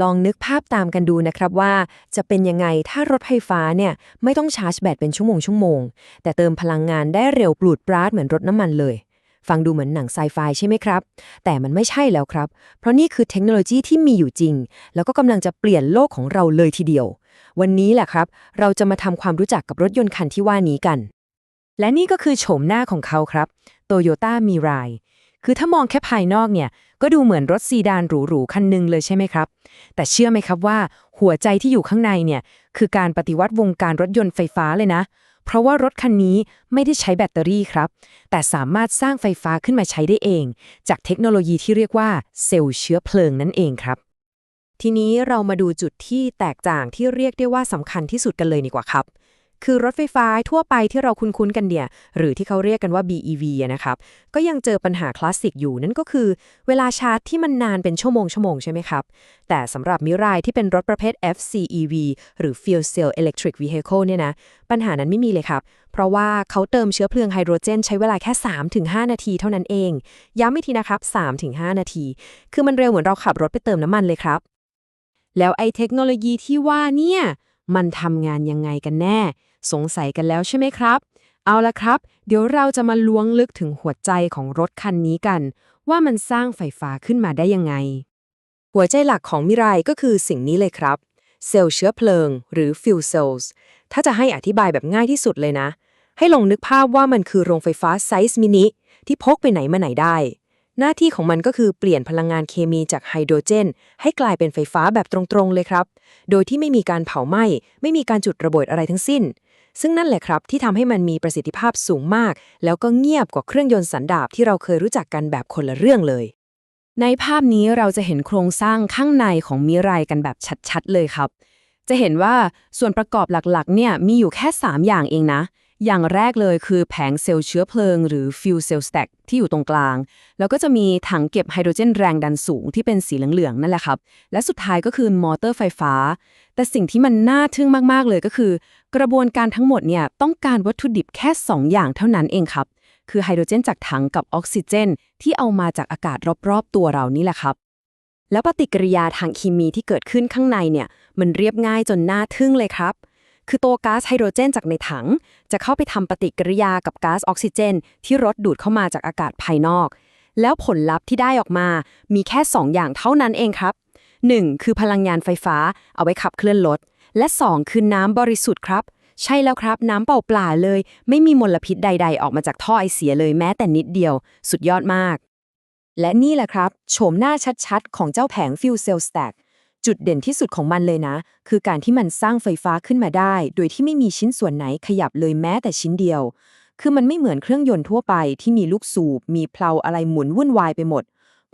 ลองนึกภาพตามกันดูนะครับว่าจะเป็นยังไงถ้ารถไฟฟ้าเนี่ยไม่ต้องชาร์จแบตเป็นชั่วโมงชั่วโมง แต่เติมพลังงานได้เร็วปลูดปราดเหมือนรถน้ำมันเลย ฟังดูเหมือนหนังไซไฟใช่ไหมครับ แต่มันไม่ใช่แล้วครับ เพราะนี่คือเทคโนโลยีที่มีอยู่จริง แล้วก็กำลังจะเปลี่ยนโลกของเราเลยทีเดียว วันนี้แหละครับ เราจะมาทำความรู้จักกับรถยนต์คันที่ว่านี้กัน และนี่ก็คือโฉมหน้าของเขาครับ Toyota Mirai คือถ้ามองแค่ภายนอกเนี่ย ก็ดูเหมือนรถซีดานหรูๆคันหนึงเลยใช่ไหมครับ แต่เชื่อไหมครับว่าหัวใจที่อยู่ข้างในเนี่ยคือการปฏิวัติวงการรถยนต์ไฟฟ้าเลยนะ เพราะว่ารถคันนี้ไม่ได้ใช้แบตเตอรี่ครับ แต่สามารถสร้างไฟฟ้าขึ้นมาใช้ได้เอง จากเทคโนโลยีที่เรียกว่าเซลล์เชื้อเพลิงนั่นเองครับ ทีนี้เรามาดูจุดที่แตกต่างที่เรียกได้ว่าสำคัญที่สุดกันเลยดีกว่าครับ คือรถไฟฟ้าทั่วไปที่เราคุ้นๆกันเนี่ย หรือที่เขาเรียกกันว่า BEV นะครับ ก็ยังเจอปัญหาคลาสสิกอยู่นั่นก็คือ เวลาชาร์จที่มันนานเป็นชั่วโมงชั่วโมงใช่ไหมครับ แต่สำหรับมิรายที่เป็นรถประเภท FCEV หรือ Fuel Cell Electric Vehicle เนี่ยนะ ปัญหานั้นไม่มีเลยครับ เพราะว่าเขาเติมเชื้อเพลิงไฮโดรเจน ใช้เวลาแค่ 3-5 นาทีเท่านั้นเอง ย้ำอีกทีนะครับ 3-5 นาที คือมันเร็วเหมือนเราขับรถไปเติมน้ำมันเลยครับ แล้วไอ้เทคโนโลยีที่ว่าเนี่ยมันทำงานยังไงกันแน่ สงสัยกันแล้วใช่ไหมครับ เอาละครับ เดี๋ยวเราจะมาล้วงลึกถึงหัวใจของรถคันนี้กัน ว่ามันสร้างไฟฟ้าขึ้นมาได้ยังไง หัวใจหลักของมิรายก็คือสิ่งนี้เลยครับ เซลล์เชื้อเพลิง หรือ fuel cells ถ้าจะให้อธิบายแบบง่ายที่สุดเลยนะ ให้ลองนึกภาพว่ามันคือโรงไฟฟ้าไซส์มินิที่พกไปไหนมาไหนได้ หน้าที่ของมันก็คือเปลี่ยนพลังงานเคมีจากไฮโดรเจน ให้กลายเป็นไฟฟ้าแบบตรงๆเลยครับ โดยที่ไม่มีการเผาไหม้ ไม่มีการจุดระเบิดอะไรทั้งสิ้น ซึ่งนั่นแหละครับที่ทำให้มันมีประสิทธิภาพสูงมาก แล้วก็เงียบกว่าเครื่องยนต์สันดาปที่เราเคยรู้จักกันแบบคนละเรื่องเลย ในภาพนี้เราจะเห็นโครงสร้างข้างในของมิไรกันแบบชัดๆเลยครับ จะเห็นว่าส่วนประกอบหลักๆ เนี่ยมีอยู่แค่ 3 อย่างเองนะ อย่างแรกเลยคือแผงเซลล์เชื้อเพลิง หรือ fuel cell stack ที่อยู่ตรงกลาง แล้วก็จะมีถังเก็บไฮโดรเจนแรงดันสูงที่เป็นสีเหลืองๆนั่นแหละครับ และสุดท้ายก็คือมอเตอร์ไฟฟ้า แต่สิ่งที่มันน่าทึ่งมากๆเลยก็คือ กระบวนการทั้งหมดเนี่ยต้องการวัตถุดิบแค่ 2 อย่างเท่านั้นเองครับ คือไฮโดรเจนจากถังกับออกซิเจน ที่เอามาจากอากาศรอบๆตัวเรานี่แหละครับ แล้วปฏิกิริยาทางเคมีที่เกิดขึ้นข้างในเนี่ยมันเรียบง่ายจนน่าทึ่งเลยครับ คือตัวก๊าซไฮโดรเจนจากในถัง จะเข้าไปทำปฏิกิริยากับก๊าซออกซิเจน ที่รถดูดเข้ามาจากอากาศภายนอก แล้วผลลัพธ์ที่ได้ออกมามีแค่ 2 อย่างเท่านั้นเองครับ 1. คือพลังงานไฟฟ้าเอาไว้ขับเคลื่อนรถ และ 2 คือน้ำบริสุทธิ์ครับ ใช่แล้วครับ น้ำเปล่าๆเลย ไม่มีมลพิษใด ๆ ออกมาจากท่อไอเสียเลยแม้แต่นิดเดียว สุดยอดมาก และนี่แหละครับโฉมหน้าชัดๆ ของเจ้าแผง Fuel Cell Stack จุดเด่นที่สุดของมันเลยนะ คือการที่มันสร้างไฟฟ้าขึ้นมาได้ โดยที่ไม่มีชิ้นส่วนไหนขยับเลยแม้แต่ชิ้นเดียว คือมันไม่เหมือนเครื่องยนต์ทั่วไปที่มีลูกสูบ มีเพลาอะไรหมุนวุ่นวายไปหมด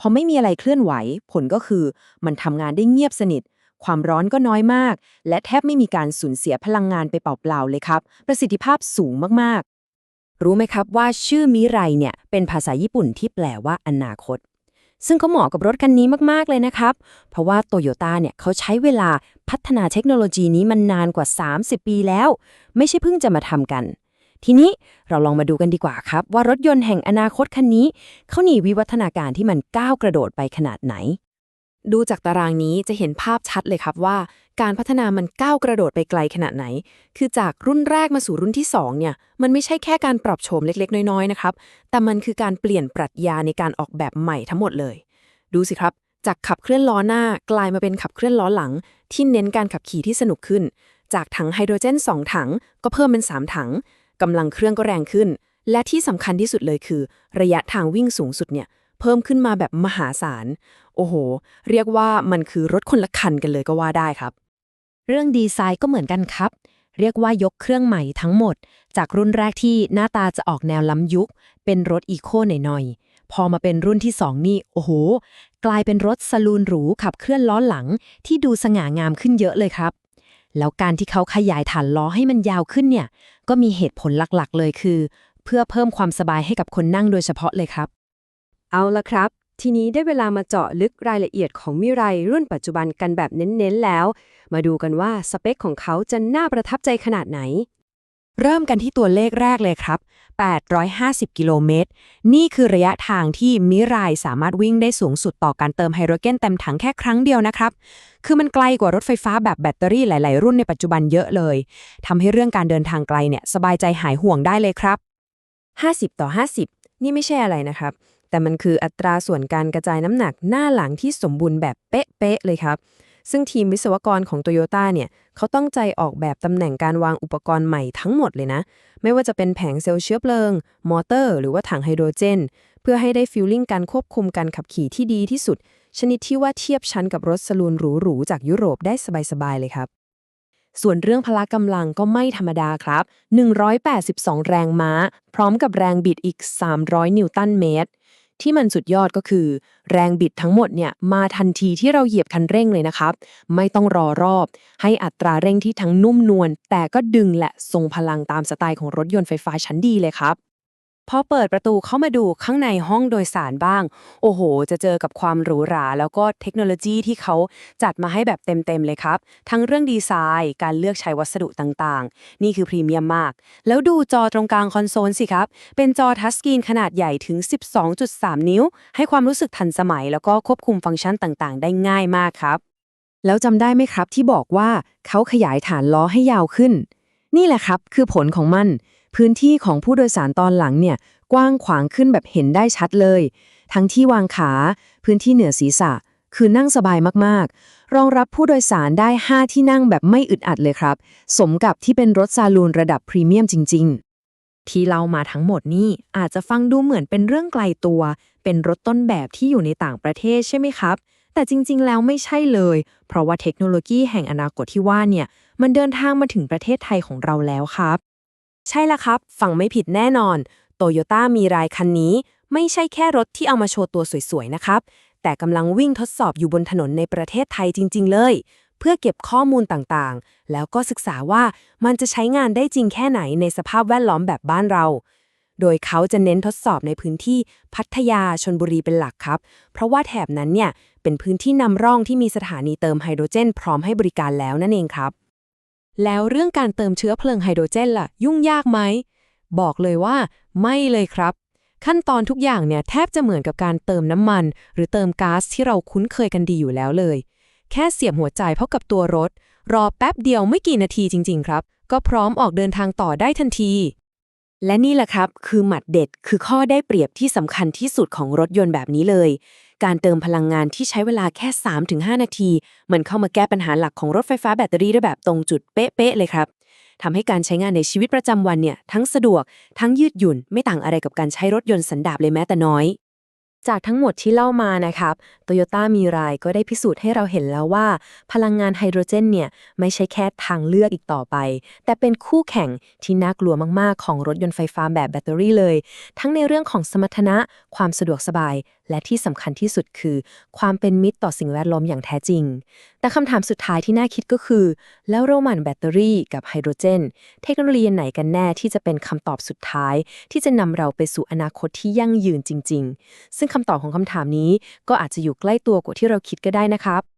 พอไม่มีอะไรเคลื่อนไหว ผลก็คือมันทำงานได้เงียบสนิท ความร้อนก็น้อยมาก และแทบไม่มีการสูญเสียพลังงานไปเปล่าๆเลยครับ ประสิทธิภาพสูงมากๆ รู้ไหมครับว่าชื่อมิไรเนี่ยเป็นภาษาญี่ปุ่นที่แปลว่าอนาคต ซึ่งก็เหมาะกับรถคันนี้มาก ๆ เลยนะครับ เพราะว่าโตโยต้าเนี่ยเขาใช้เวลาพัฒนาเทคโนโลยีนี้มันนานกว่า 30 ปีแล้ว ไม่ใช่เพิ่งจะมาทำกัน ทีนี้เราลองมาดูกันดีกว่าครับ ว่ารถยนต์แห่งอนาคตคันนี้เขาหนีวิวัฒนาการที่มันก้าวกระโดดไปขนาดไหน ดูจากตารางนี้จะเห็นภาพชัดเลยครับว่า การพัฒนามันก้าวกระโดดไปไกลขนาดไหน คือจากรุ่นแรกมาสู่รุ่นที่ 2 เนี่ย มันไม่ใช่แค่การปรับโฉมเล็กๆ น้อยๆ นะครับ แต่มันคือการเปลี่ยนปรัชญาในการออกแบบใหม่ทั้งหมดเลย ดูสิครับ จากขับเคลื่อนล้อหน้ากลายมาเป็นขับเคลื่อนล้อหลัง ที่เน้นการขับขี่ที่สนุกขึ้น จากถังไฮโดรเจน 2 ถัง ก็เพิ่มเป็น 3 ถังกำลังเครื่องก็แรงขึ้น และที่สำคัญที่สุดเลยคือ ระยะทางวิ่งสูงสุดเนี่ย เพิ่มขึ้นมาแบบมหาศาล โอ้โห เรียกว่ามันคือรถคนละคันกันเลยก็ว่าได้ครับ เรื่องดีไซน์ก็เหมือนกันครับ เรียกว่ายกเครื่องใหม่ทั้งหมด จากรุ่นแรกที่หน้าตาจะออกแนวล้ำยุค เป็นรถอีโคหน่อยๆ พอมาเป็นรุ่นที่ 2 นี่ โอ้โห กลายเป็นรถสลูนหรูขับเคลื่อนล้อหลัง ที่ดูสง่างามขึ้นเยอะเลยครับแล้วการที่เขาขยายฐานล้อให้มันยาวขึ้นเนี่ย ก็มีเหตุผลหลักๆ เลยคือ เพื่อเพิ่มความสบายให้กับคนนั่งโดยเฉพาะเลยครับ เอาละครับ ทีนี้ได้เวลามาเจาะลึกรายละเอียดของมิไรรุ่นปัจจุบันกันแบบเน้นๆแล้ว มาดูกันว่าสเปคของเขาจะน่าประทับใจขนาดไหน เริ่มกันที่ตัวเลขแรกเลยครับ 850 กิโลเมตร นี่คือระยะทางที่มิไรสามารถวิ่งได้สูงสุดต่อการเติมไฮโดรเจนเต็มถังแค่ครั้งเดียวนะครับ คือมันไกลกว่ารถไฟฟ้าแบบแบตเตอรี่หลาย ๆ รุ่นในปัจจุบันเยอะเลยทำให้เรื่องการเดินทางไกลเนี่ยสบายใจหายห่วงได้เลยครับ 50 ต่อ 50 นี่ไม่ใช่อะไรนะครับ แต่มันคืออัตราส่วนการกระจายน้ำหนักหน้าหลังที่สมบูรณ์แบบเป๊ะๆเลยครับ ซึ่งทีมวิศวกรของโตโยต้าเนี่ยเขาตั้งใจออกแบบตำแหน่งการวางอุปกรณ์ใหม่ทั้งหมดเลยนะ ไม่ว่าจะเป็นแผงเซลล์เชื้อเพลิง มอเตอร์ หรือว่าถังไฮโดรเจน เพื่อให้ได้ฟิลลิ่งการควบคุมการขับขี่ที่ดีที่สุด ชนิดที่ว่าเทียบชั้นกับรถสลูนหรูๆจากยุโรปได้สบายๆเลยครับส่วนเรื่องพละกำลังก็ไม่ธรรมดาครับ 182 แรงม้า พร้อมกับแรงบิดอีก 300 นิวตันเมตร ที่มันสุดยอดก็คือ แรงบิดทั้งหมดเนี่ยมาทันทีที่เราเหยียบคันเร่งเลยนะครับ ไม่ต้องรอรอบ ให้อัตราเร่งที่ทั้งนุ่มนวลแต่ก็ดึงและทรงพลังตามสไตล์ของรถยนต์ไฟฟ้าชั้นดีเลยครับ พอเปิดประตูเข้ามาดูข้างในห้องโดยสารบ้าง โอ้โห จะเจอกับความหรูหรา แล้วก็เทคโนโลยีที่เขาจัดมาให้แบบเต็มๆเลยครับ ทั้งเรื่องดีไซน์ การเลือกใช้วัสดุต่างๆ นี่คือพรีเมียมมาก แล้วดูจอตรงกลางคอนโซลสิครับ เป็นจอทัชสกรีนขนาดใหญ่ถึง 12.3 นิ้ว ให้ความรู้สึกทันสมัย แล้วก็ควบคุมฟังก์ชันต่างๆ ได้ง่ายมากครับ แล้วจำได้ไหมครับที่บอกว่าเขาขยายฐานล้อให้ยาวขึ้น นี่แหละครับคือผลของมัน พื้นที่ของผู้โดยสารตอนหลังเนี่ยกว้างขวางขึ้นแบบเห็นได้ชัดเลย ทั้งที่วางขา พื้นที่เหนือศีรษะ คือนั่งสบายมากๆ รองรับผู้โดยสารได้ 5 ที่นั่งแบบไม่อึดอัดเลยครับ สมกับที่เป็นรถซาลูนระดับพรีเมียมจริง ๆ ที่เรามาทั้งหมดนี่อาจจะฟังดูเหมือนเป็นเรื่องไกลตัว เป็นรถต้นแบบที่อยู่ในต่างประเทศใช่ไหมครับ แต่จริง ๆ แล้วไม่ใช่เลย เพราะว่าเทคโนโลยีแห่งอนาคตที่ว่าเนี่ยมันเดินทางมาถึงประเทศไทยของเราแล้วครับ ใช่ละครับ ฟังไม่ผิดแน่นอน โตโยต้ามีรายคันนี้ ไม่ใช่แค่รถที่เอามาโชว์ตัวสวยๆ นะครับ แต่กำลังวิ่งทดสอบอยู่บนถนนในประเทศไทยจริง ๆ เลย เพื่อเก็บข้อมูลต่างๆ แล้วก็ศึกษาว่ามันจะใช้งานได้จริงแค่ไหนในสภาพแวดล้อมแบบบ้านเรา โดยเขาจะเน้นทดสอบในพื้นที่พัทยาชนบุรีเป็นหลักครับ เพราะว่าแถบนั้นเนี่ยเป็นพื้นที่นำร่องที่มีสถานีเติมไฮโดรเจน พร้อมให้บริการแล้วนั่นเองครับ แล้วเรื่องการเติมเชื้อเพลิงไฮโดรเจนล่ะ ยุ่งยากไหม บอกเลยว่า ไม่เลยครับ ขั้นตอนทุกอย่างเนี่ยแทบจะเหมือนกับการเติมน้ำมัน หรือเติมก๊าซที่เราคุ้นเคยกันดีอยู่แล้วเลย แค่เสียบหัวใจเข้ากับตัวรถ รอแป๊บเดียวไม่กี่นาทีจริง ๆ ครับ ก็พร้อมออกเดินทางต่อได้ทันที และนี่แหละครับ คือหมัดเด็ดคือข้อได้เปรียบที่สำคัญที่สุดของรถยนต์แบบนี้เลย การเติมพลังงานที่ใช้เวลาแค่ 3-5 นาที มันเข้ามาแก้ปัญหาหลักของรถไฟฟ้าแบตเตอรี่ได้แบบตรงจุดเป๊ะๆเลยครับทำให้การใช้งานในชีวิตประจำวันเนี่ยทั้งสะดวก ทั้งยืดหยุ่น ไม่ต่างอะไรกับการใช้รถยนต์สันดาปเลยแม้แต่น้อยจากทั้งหมดที่เล่ามานะครับโตโยต้ามีรายก็ได้พิสูจน์ให้เราเห็นแล้วว่า พลังงานไฮโดรเจนเนี่ย ไม่ใช่แค่ทางเลือกอีกต่อไป แต่เป็นคู่แข่งที่น่ากลัวมาก ๆ ของรถยนต์ไฟฟ้าแบบแบตเตอรี่เลย ทั้งในเรื่องของสมรรถนะ ความสะดวกสบาย และที่สำคัญที่สุดคือ ความเป็นมิตรต่อสิ่งแวดล้อมอย่างแท้จริง แต่คำถามสุดท้ายที่น่าคิดก็คือ แล้วโรมันแบตเตอรี่กับไฮโดรเจน เทคโนโลยีไหนกันแน่ที่จะเป็นคำตอบสุดท้าย ที่จะนำเราไปสู่อนาคตที่ยั่งยืนจริง ๆ ซึ่งคำตอบของคำถามนี้ก็อาจจะอยู่ใกล้ตัวกว่าที่เราคิดก็ได้นะครับ